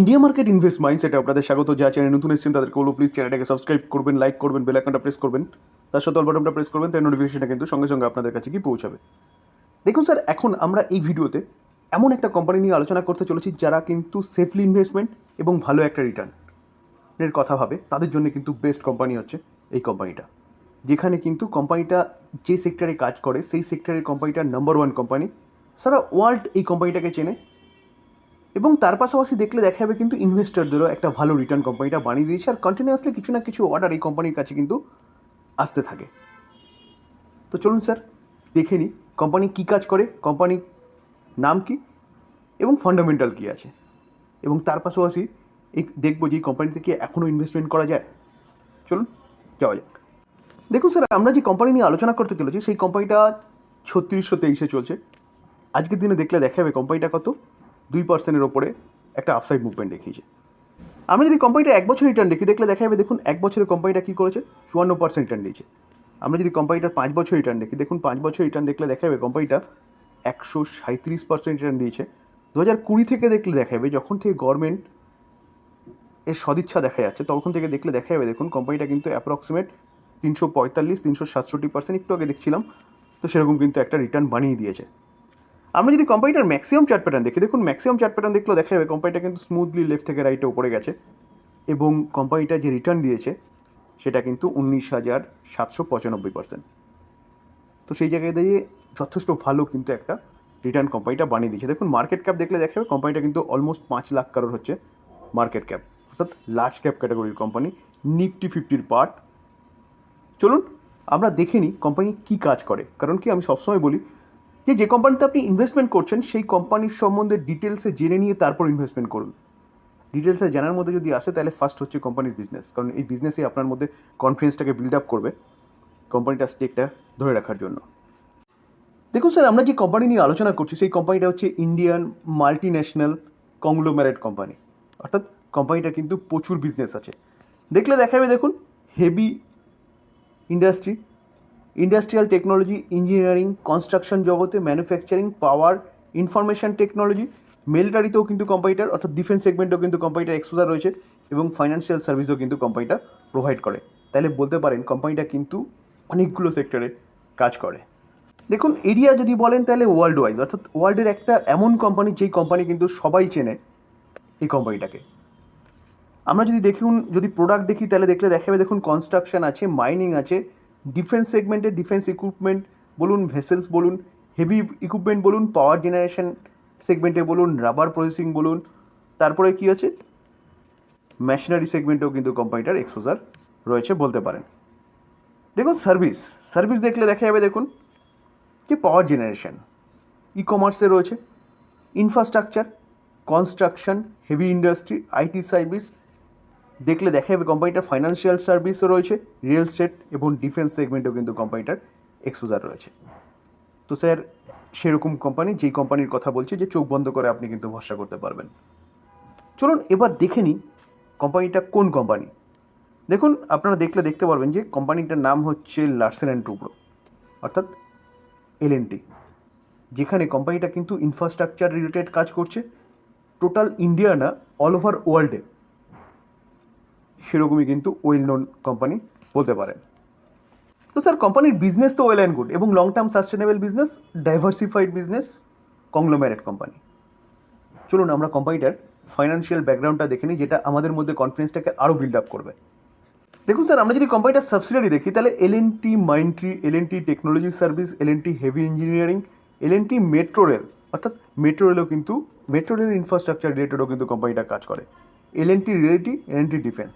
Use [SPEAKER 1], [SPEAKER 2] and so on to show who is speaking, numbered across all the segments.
[SPEAKER 1] India market invest মাইন্ডসেটে আপনাদের স্বাগত যা চ্যানেল নতুন এসেছেন তাদেরকে বলো প্লিজ চ্যানেলটাকে সাবস্ক্রাইব করবেন লাইক করবেন বেল আইকনটা প্রেস করবেন তার সাথে অল বাটনটা প্রেস করবেন তাই নোটিফিকেশনটা কিন্তু সঙ্গে সঙ্গে আপনাদের কাছে কি পৌঁছাবে দেখুন স্যার এখন আমরা এই ভিডিওতে এমন একটা কোম্পানি নিয়ে আলোচনা করতে চলেছি যারা কিন্তু সেফলি ইনভেস্টমেন্ট এবং ভালো একটা রিটার্ন এর কথা ভাবে তাদের জন্য কিন্তু বেস্ট কোম্পানি হচ্ছে এই কোম্পানিটা যেখানে কিন্তু কোম্পানিটা যে সেক্টরে কাজ করে সেই সেক্টরের কোম্পানিটা নাম্বার ওয়ান কোম্পানি সারা ওয়ার্ল্ড এই কোম্পানিটাকে চেনে এবং তার পাশাপাশি দেখলে দেখা যাবে কিন্তু ইনভেস্টরদেরও একটা ভালো রিটার্ন কোম্পানিটা বানিয়ে দিয়েছে আর কন্টিনিউসলি কিছু না কিছু অর্ডার এই কোম্পানির কাছে কিন্তু আসতে থাকে তো চলুন স্যার দেখে নিই কোম্পানি কী কাজ করে কোম্পানির নাম কি এবং ফান্ডামেন্টাল কী আছে এবং তার পাশাপাশি এই দেখবো যে এই কোম্পানিতে কি এখনও ইনভেস্টমেন্ট করা যায় চলুন যাওয়া যাক দেখুন স্যার আমরা যে কোম্পানি নিয়ে আলোচনা করতে চলেছি সেই কোম্পানিটা ছত্রিশশো তেইশে চলছে আজকের দিনে দেখলে দেখা যাবে কোম্পানিটা কত দুই পার্সেন্টের ওপরে একটা আপসাইড মুভমেন্ট দেখিয়েছে আমি যদি কোম্পানিটা এক বছর রিটার্ন দেখি দেখলে দেখা যাবে দেখুন এক বছরের কোম্পানিটা কী করেছে চুয়ান্ন পার্সেন্ট রিটার্ন দিয়েছে আমরা যদি কোম্পানিটার পাঁচ বছর রিটার্ন দেখি দেখুন পাঁচ বছর রিটার্ন দেখলে দেখা যাবে কোম্পানিটা একশো সাঁত্রিশ পার্সেন্ট রিটার্ন দিয়েছে দু হাজার কুড়ি থেকে দেখলে দেখা যাবে যখন থেকে গভর্নমেন্ট এর সদিচ্ছা দেখা যাচ্ছে তখন থেকে দেখলে দেখা যাবে দেখুন কোম্পানিটা কিন্তু অ্যাপ্রক্সিমেট তিনশো পঁয়তাল্লিশ তিনশো সাতষট্টি পার্সেন্ট একটু আগে দেখছিলাম তো সেরকম কিন্তু একটা রিটার্ন বানিয়ে দিয়েছে আমরা যদি কোম্পানিটার ম্যাক্সিমাম চার্ট প্যাটার্ন দেখি দেখুন ম্যাক্সিমাম চার্ট প্যাটার্ন দেখলেও দেখা যাবে কোম্পানিটা কিন্তু স্মুথলি লেফট থেকে রাইটে উপরে গেছে এবং কোম্পানিটা যে রিটার্ন দিয়েছে সেটা কিন্তু উনিশ হাজার সাতশো পঁচানব্বই পার্সেন্ট তো সেই জায়গায় দিয়ে যথেষ্ট ভালো কিন্তু একটা রিটার্ন কোম্পানিটা বানিয়ে দিয়েছে দেখুন মার্কেট ক্যাপ দেখলে দেখা যাবে কোম্পানিটা কিন্তু অলমোস্ট পাঁচ লাখ কারোর হচ্ছে মার্কেট ক্যাপ অর্থাৎ লার্জ ক্যাপ ক্যাটাগরির কোম্পানি নিফটি ফিফটির পার্ট চলুন আমরা দেখে নিই কোম্পানি কী কাজ করে কারণ কি আমি সবসময় বলি যে যে কোম্পানিতে আপনি ইনভেস্টমেন্ট করছেন সেই কোম্পানির সম্বন্ধে ডিটেলসে জেনে নিয়ে তারপর ইনভেস্টমেন্ট করুন ডিটেলসে জানার মধ্যে যদি আসে তাহলে ফার্স্ট হচ্ছে কোম্পানির বিজনেস কারণ এই বিজনেসে আপনার মধ্যে কনফিডেন্সটাকে বিল্ড আপ করবে কোম্পানিটার স্টেকটা ধরে রাখার জন্য দেখুন স্যার আমরা যে কোম্পানি নিয়ে আলোচনা করছি সেই কোম্পানিটা হচ্ছে Indian multi national conglomerate company অর্থাৎ কোম্পানিটা কিন্তু প্রচুর বিজনেস আছে দেখলে দেখাবে দেখুন heavy industry industrial technology engineering construction জগতে ম্যানুফ্যাকচারিং পাওয়ার ইনফরমেশান টেকনোলজি মিলিটারিতেও কিন্তু কোম্পানিটার অর্থাৎ ডিফেন্স সেগমেন্টেও কিন্তু কোম্পানিটার এক্সপোজার রয়েছে এবং ফাইন্যান্সিয়াল সার্ভিসও কিন্তু কোম্পানিটা প্রোভাইড করে তাহলে বলতে পারেন কোম্পানিটা কিন্তু অনেকগুলো সেক্টরে কাজ করে দেখুন এরিয়া যদি বলেন তাহলে ওয়ার্ল্ড ওয়াইজ অর্থাৎ ওয়ার্ল্ডের একটা এমন কোম্পানি যেই কোম্পানি কিন্তু সবাই চেনে এই কোম্পানিটাকে আমরা যদি দেখুন যদি প্রোডাক্ট দেখি তাহলে দেখলে দেখাবে দেখুন কনস্ট্রাকশন আছে মাইনিং আছে ডিফেন্স সেগমেন্টে ডিফেন্স ইকুইপমেন্ট বলুন ভেসেলস বলুন হেভি ইকুইপমেন্ট বলুন পাওয়ার জেনারেশন সেগমেন্টে বলুন রাবার প্রসেসিং বলুন তারপরে কী আছে মেশিনারি সেগমেন্টেও কিন্তু কোম্পানিটার এক্সপোজার রয়েছে বলতে পারেন দেখুন সার্ভিস সার্ভিস দেখলে দেখা যাবে দেখুন যে পাওয়ার জেনারেশন ই কমার্সে রয়েছে infrastructure construction heavy industry IT service দেখলে দেখা যাবে কোম্পানিটার ফাইন্যান্সিয়াল সার্ভিসও রয়েছে রিয়েল স্টেট এবং ডিফেন্স সেগমেন্টেও কিন্তু কোম্পানিটার এক্সপোজার রয়েছে তো স্যার সেরকম কোম্পানি যেই কোম্পানির কথা বলছে যে চোখ বন্ধ করে আপনি কিন্তু ভরসা করতে পারবেন চলুন এবার দেখে নিই কোম্পানিটা কোন কোম্পানি দেখুন আপনারা দেখলে দেখতে পারবেন যে কোম্পানিটার নাম হচ্ছে লার্সেন অ্যান্ড টুব্রো অর্থাৎ এলএনটি যেখানে কোম্পানিটা কিন্তু ইনফ্রাস্ট্রাকচার রিলেটেড কাজ করছে টোটাল ইন্ডিয়া না অল ওভার ওয়ার্ল্ডে সেরকমই কিন্তু ওয়েল নোন কোম্পানি বলতে পারেন তো স্যার কোম্পানির বিজনেস তো ওয়েল অ্যান্ড গুড এবং long term sustainable business diversified business conglomerate company চলুন আমরা কোম্পানিটার ফাইন্যান্সিয়াল ব্যাকগ্রাউন্ডটা দেখে নিই যেটা আমাদের মধ্যে কনফিডেন্সটাকে আরও বিল্ড আপ করবে দেখুন স্যার আমরা যদি কোম্পানিটার সাবসিডারি দেখি তাহলে L N T Mindtree L N T technology service L N T heavy engineering L N T metro rail অর্থাৎ মেট্রো রেলও কিন্তু মেট্রো রেল ইনফ্রাস্ট্রাকচার রিলেটেডও কিন্তু কোম্পানিটা কাজ করে L N T realty L N T defence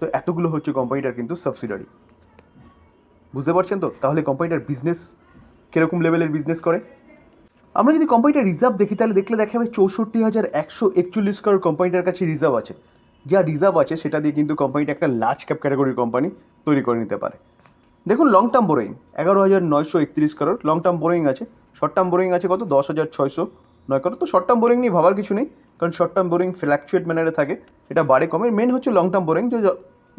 [SPEAKER 1] তো এতগুলো হচ্ছে কোম্পানিটার কিন্তু সাবসিডারি বুঝতে পারছেন তো তাহলে কোম্পানিটার বিজনেস কীরকম লেভেলের বিজনেস করে আমরা যদি কোম্পানিটার রিজার্ভ দেখি তাহলে দেখলে দেখা যাবে চৌষট্টি হাজার একশো একচল্লিশ কারোর কোম্পানিটার কাছে রিজার্ভ আছে যা রিজার্ভ আছে সেটা দিয়ে কিন্তু কোম্পানিটা একটা লার্জ ক্যাপ ক্যাটাগরির কোম্পানি তৈরি করে নিতে পারে দেখুন লং টার্ম বোরিং এগারো হাজার নয়শো একত্রিশ কারোর লং টার্ম বোরিং আছে শর্ট টার্ম বোরিং আছে কত দশ হাজার ছয়শো নয় কারোর তো শর্ট টার্ম বোরিং নিয়ে ভাবার কিছু নেই কারণ শর্ট টার্ম বোরিং ফ্ল্যাকচুয়েট ম্যানারে থাকে এটা বাড়ে কমের মেন হচ্ছে লং টার্ম বোরিং যে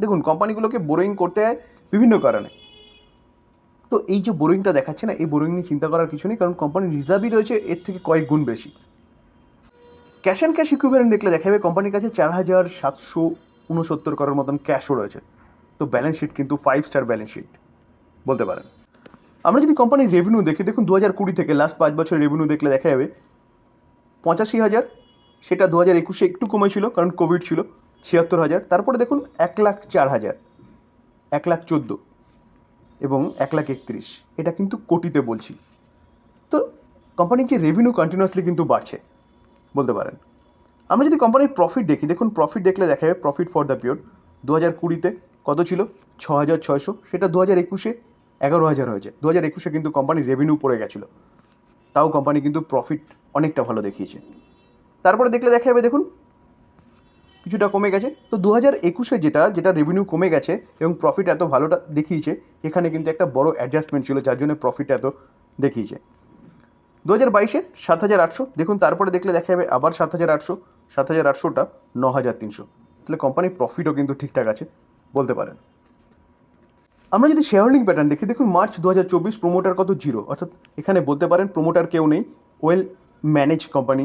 [SPEAKER 1] দেখুন কোম্পানিগুলোকে বোরিং করতে হয় বিভিন্ন কারণে তো এই যে বোরিংটা দেখাচ্ছে না এই বোরিং নিয়ে চিন্তা করার কিছু নেই কারণ কোম্পানির রিজার্ভই রয়েছে এর থেকে কয়েক গুণ বেশি ক্যাশ অ্যান্ড ক্যাশ ইকুইপমেন্ট দেখলে দেখা যাবে কোম্পানির কাছে চার হাজার সাতশো উনসত্তর করার মতন ক্যাশও রয়েছে তো ব্যালেন্স শিট কিন্তু ফাইভ স্টার ব্যালেন্স শিট বলতে পারেন আমরা যদি কোম্পানির রেভিনিউ দেখি দেখুন দু হাজার কুড়ি থেকে লাস্ট পাঁচ বছর রেভিনিউ দেখলে দেখা যাবে পঁচাশি হাজার সেটা দু হাজার একুশে একটু কমেছিল কারণ কোভিড ছিল ছিয়াত্তর হাজার তারপরে দেখুন এক লাখ চার হাজার এক লাখ চোদ্দো এবং এক লাখ একত্রিশ এটা কিন্তু কোটিতে বলছি তো কোম্পানির যে রেভিনিউ কন্টিনিউয়াসলি কিন্তু বাড়ছে বলতে পারেন আমরা যদি কোম্পানির প্রফিট দেখি দেখুন প্রফিট দেখলে দেখা যাবে প্রফিট ফর দ্য পিরিয়ড দু হাজার কুড়িতে কত ছিল ছ হাজার ছয়শো সেটা দু হাজার একুশে এগারো হাজার হয়েছে দু হাজার একুশে কিন্তু কোম্পানির রেভিনিউ পড়ে গেছিলো তাও কোম্পানি কিন্তু প্রফিট অনেকটা ভালো দেখিয়েছে তারপরে দেখলে দেখা যাবে দেখুন কিছুটা কমে গেছে তো দু হাজার একুশে যেটা যেটা রেভিনিউ কমে গেছে এবং প্রফিট এত ভালোটা দেখিয়েছে এখানে কিন্তু একটা বড় অ্যাডজাস্টমেন্ট ছিল যার জন্য প্রফিট এত দেখিয়েছে দু হাজার বাইশে সাত হাজার আটশো দেখুন তারপরে দেখলে দেখা যাবে আবার সাত হাজার আটশো সাত হাজার আটশোটা ন হাজার তিনশো তাহলে কোম্পানির প্রফিটও কিন্তু ঠিকঠাক আছে বলতে পারেন আমরা যদি শেয়ার হোল্ডিং প্যাটার্ন দেখি দেখুন মার্চ দু হাজার চব্বিশ প্রোমোটার কত জিরো অর্থাৎ এখানে বলতে পারেন প্রোমোটার কেউ নেই ওয়েল ম্যানেজ কোম্পানি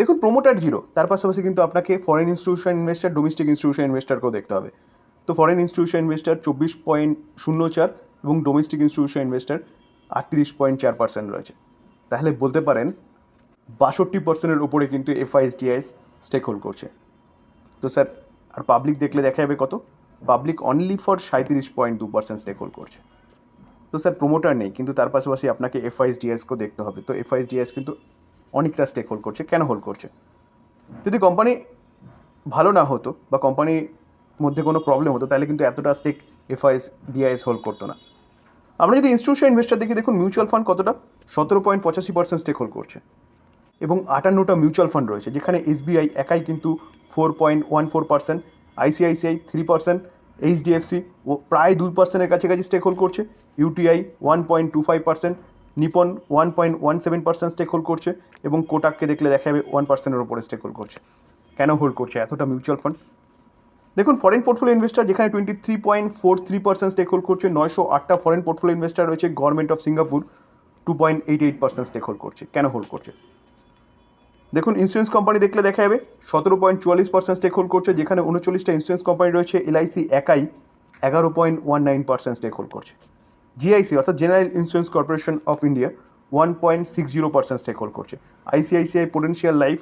[SPEAKER 1] দেখুন প্রোমোটার জিরো তার পাশাপাশি কিন্তু আপনাকে foreign institution investor domestic institution ইনভেস্টারকেও দেখতে হবে তো ফরেন ইনস্টিটিউশন ইনভেস্টার চব্বিশ পয়েন্ট শূন্য চার এবং ডোমেস্টিক ইনস্টিটিউশন ইনভেস্টার আটত্রিশ পয়েন্ট চার পার্সেন্ট রয়েছে তাহলে বলতে পারেন বাষট্টি পার্সেন্টের উপরে কিন্তু এফআইএসডিআইএস স্টেক হোল্ড করছে তো স্যার আর পাবলিক দেখলে দেখা যাবে কত পাবলিক অনলি ফর সাঁত্রিশ পয়েন্ট দু পার্সেন্ট স্টেক হোল্ড করছে তো স্যার প্রোমোটার নেই কিন্তু তার পাশাপাশি আপনাকে এফআইএসডিএসকেও দেখতে হবে তো এফআইএসডিএস কিন্তু অনেকটা স্টেক হোল্ড করছে কেন হোল্ড করছে যদি কোম্পানি ভালো না হতো বা কোম্পানির মধ্যে কোনো প্রবলেম হতো তাহলে কিন্তু এতটা স্টেক এফআইএস ডিআইএস হোল্ড করতো না আমরা যদি ইনস্টিটিউশন ইনভেস্টার দেখি দেখুন মিউচুয়াল ফান্ড কতটা সতেরো পয়েন্ট পঁচাশি পার্সেন্ট স্টেক হোল্ড করছে এবং আটান্নটা মিউচুয়াল ফান্ড রয়েছে যেখানে এসবিআই একাই কিন্তু four point one four percent ICICI three percent HDFC ও প্রায় দুই পার্সেন্টের কাছাকাছি স্টেক হোল্ড করছে UTI one point two five percent Nippon one point one seven percent stake hold করছে এবং কোটাককে দেখলে দেখা যাবে ওয়ান পার্সেন্টের ওপরে স্টেক হোল্ড করছে কেন হোল্ড করছে এতটা মিউচুয়াল ফান্ড দেখুন ফরেন পোর্টফোলিও ইনভেস্টার যেখানে twenty three point four three percent stake hold করছে নয়শো আটটা ফরেন পোর্টফোলিও ইনভেস্টার রয়েছে government of Singapore two point eight eight percent stake hold করছে কেন হোল্ড করছে দেখুন ইন্স্যুরেন্স কোম্পানি দেখলে দেখা যাবে সতেরো পয়েন্ট চুয়াল্লিশ পার্সেন্ট স্টেক হোল্ড করছে যেখানে উনচল্লিশটা ইন্স্যুরেন্স কোম্পানি রয়েছে এলআইসি একাই এগারো point one nine percent stake hold করছে জিআইসি অর্থাৎ general insurance corporation of India one point six zero percent stake hold করছে ICICI potential life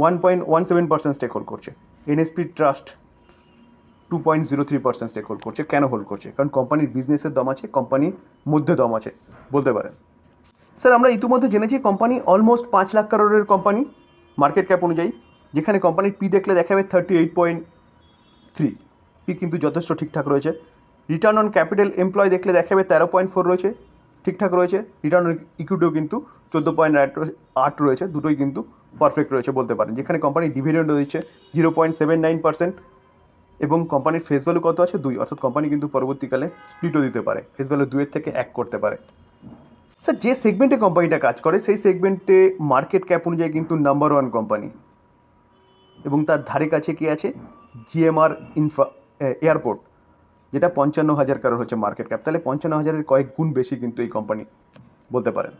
[SPEAKER 1] one point one seven percent stake hold করছে NSP trust two point zero three percent stake hold করছে কেন hold করছে কারণ কোম্পানির বিজনেসের দম আছে কোম্পানির মধ্যে দম আছে বলতে পারেন স্যার আমরা ইতিমধ্যে জেনেছি কোম্পানি অলমোস্ট পাঁচ লাখ কারোরের কোম্পানি মার্কেট ক্যাপ অনুযায়ী যেখানে কোম্পানির পি দেখলে দেখাবে thirty eight point three P কিন্তু যথেষ্ট ঠিকঠাক রয়েছে রিটার্ন অন ক্যাপিটাল এমপ্লয় দেখলে দেখা যাবে তেরো পয়েন্ট ফোর রয়েছে ঠিকঠাক রয়েছে রিটার্ন অন ইকুইটিও কিন্তু চোদ্দো পয়েন্ট আট রয়েছে দুটোই কিন্তু পারফেক্ট রয়েছে বলতে পারেন যেখানে কোম্পানির ডিভিডেন্ড রয়েছে zero point seven nine percent এবং কোম্পানির ফেস ভ্যালু কত আছে দুই অর্থাৎ কোম্পানি কিন্তু পরবর্তীকালে স্প্লিটও দিতে পারে ফেস ভ্যালু দুয়ের থেকে এক করতে পারে স্যার যে সেগমেন্টে কোম্পানিটা কাজ করে সেই সেগমেন্টে মার্কেট ক্যাপ অনুযায়ী কিন্তু নাম্বার ওয়ান কোম্পানি এবং তার ধারে কাছে কি আছে জিএমআর ইনফ্রা এয়ারপোর্ট যেটা পঞ্চান্ন হাজার কারোর হচ্ছে মার্কেট ক্যাপ তাহলে পঞ্চান্ন হাজারের কয়েক গুণ বেশি কিন্তু এই কোম্পানি বলতে পারেন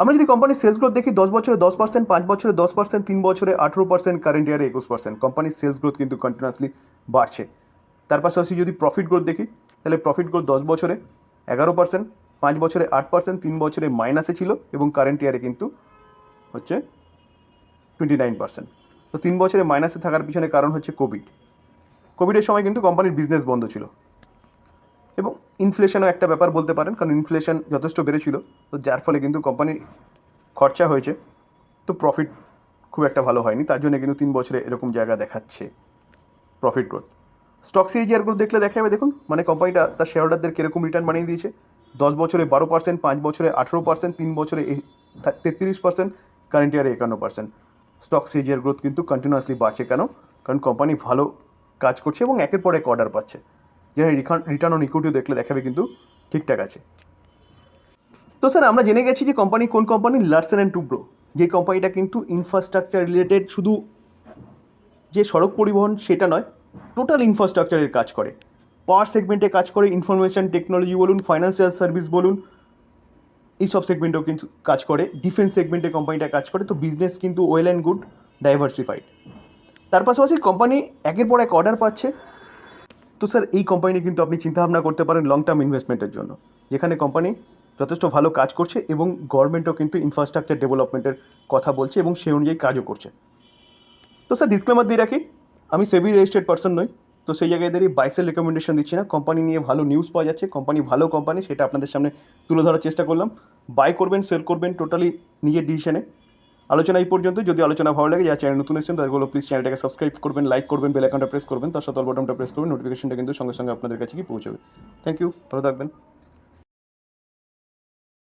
[SPEAKER 1] আমরা যদি কোম্পানির সেলস গ্রোথ দেখি দশ বছরে দশ পার্সেন্ট পাঁচ বছরে দশ পার্সেন্ট তিন বছরে আঠেরো পার্সেন্ট কারেন্ট ইয়ারে একুশ পার্সেন্ট কোম্পানির সেলস গ্রোথ কিন্তু কন্টিনিউসলি বাড়ছে তার পাশাপাশি যদি প্রফিট গ্রোথ দেখি তাহলে প্রফিট গ্রোথ দশ বছরে এগারো পার্সেন্ট পাঁচ বছরে আট পার্সেন্ট তিন বছরে মাইনাসে ছিল এবং কারেন্ট ইয়ারে কিন্তু হচ্ছে টোয়েন্টি নাইন পার্সেন্ট তো তিন বছরে মাইনাসে থাকার পিছনে কারণ হচ্ছে কোভিড কোভিডের সময় কিন্তু কোম্পানির বিজনেস বন্ধ ছিল এবং ইনফ্লেশনও একটা ব্যাপার বলতে পারেন কারণ ইনফ্লেশন যথেষ্ট বেড়েছিল তো যার ফলে কিন্তু কোম্পানির খরচা হয়েছে তো প্রফিট খুব একটা ভালো হয়নি তার জন্য কিন্তু তিন বছরে এরকম জায়গা দেখাচ্ছে profit growth stock CAGR growth দেখলে দেখা যাবে দেখুন মানে কোম্পানিটা তার শেয়ারহোল্ডারদের কীরকম রিটার্ন বানিয়ে দিয়েছে দশ বছরে বারো পার্সেন্ট পাঁচ বছরে আঠেরো পার্সেন্ট তিন বছরে তেত্রিশ পার্সেন্ট কারেন্ট ইয়ারে একান্ন পার্সেন্ট স্টক সিজিআর গ্রোথ কিন্তু কন্টিনিউয়াসলি বাড়ছে কেন কারণ কোম্পানি ভালো কাজ করছে এবং একের পর এক অর্ডার পাচ্ছে যেখানে রিটার্ন অন ইকুইটিও দেখলে দেখাবে কিন্তু ঠিকঠাক আছে তো স্যার আমরা জেনে গেছি যে কোম্পানি কোন কোম্পানি লার্সেন অ্যান্ড টুব্রো যে কোম্পানিটা কিন্তু ইনফ্রাস্ট্রাকচার রিলেটেড শুধু যে সড়ক পরিবহন সেটা নয় টোটাল ইনফ্রাস্ট্রাকচারের কাজ করে পাওয়ার সেগমেন্টে কাজ করে ইনফরমেশান টেকনোলজি বলুন ফাইন্যান্সিয়াল সার্ভিস বলুন এইসব সেগমেন্টেও কিন্তু কাজ করে ডিফেন্স সেগমেন্টে কোম্পানিটা কাজ করে তো বিজনেস কিন্তু ওয়েল অ্যান্ড গুড ডাইভার্সিফাইড তার পাশাপাশি কোম্পানি একের পর এক অর্ডার পাচ্ছে তো স্যার এই কোম্পানি কিন্তু আপনি চিন্তাভাবনা করতে পারেন লং টার্ম ইনভেস্টমেন্টের জন্য যেখানে কোম্পানি যথেষ্ট ভালো কাজ করছে এবং গভর্নমেন্টও কিন্তু ইনফ্রাস্ট্রাকচার ডেভেলপমেন্টের কথা বলছে এবং সেই অনুযায়ী কাজও করছে তো স্যার ডিসক্লেমার দিয়ে রাখি আমি সেভি রেজিস্টার্ড পার্সন নই তো সেই জায়গায় দাঁড়িয়ে বাইসের রেকমেন্ডেশন দিচ্ছি না কোম্পানি নিয়ে ভালো নিউজ পাওয়া যাচ্ছে কোম্পানি ভালো কোম্পানি সেটা আপনাদের সামনে তুলে ধরার চেষ্টা করলাম বাই করবেন সেল করবেন টোটালি নিজের ডিসিশনে আলোচনা এই পর্যন্ত যদি আলোচনা ভালো লাগে যা চ্যানেল নতুন এসেছেন তাহলে প্লিজ চ্যানেলটাকে সাবস্ক্রাইব করবেন লাইক করবেন বেল আইকনটা প্রেস করবেন তার সাথে অল বাটনটা প্রেস করবেন নোটিফিকেশনটা কিন্তু সঙ্গে সঙ্গে আপনাদের কাছে গিয়ে পৌঁছাবে থ্যাংক ইউ ভালো থাকবেন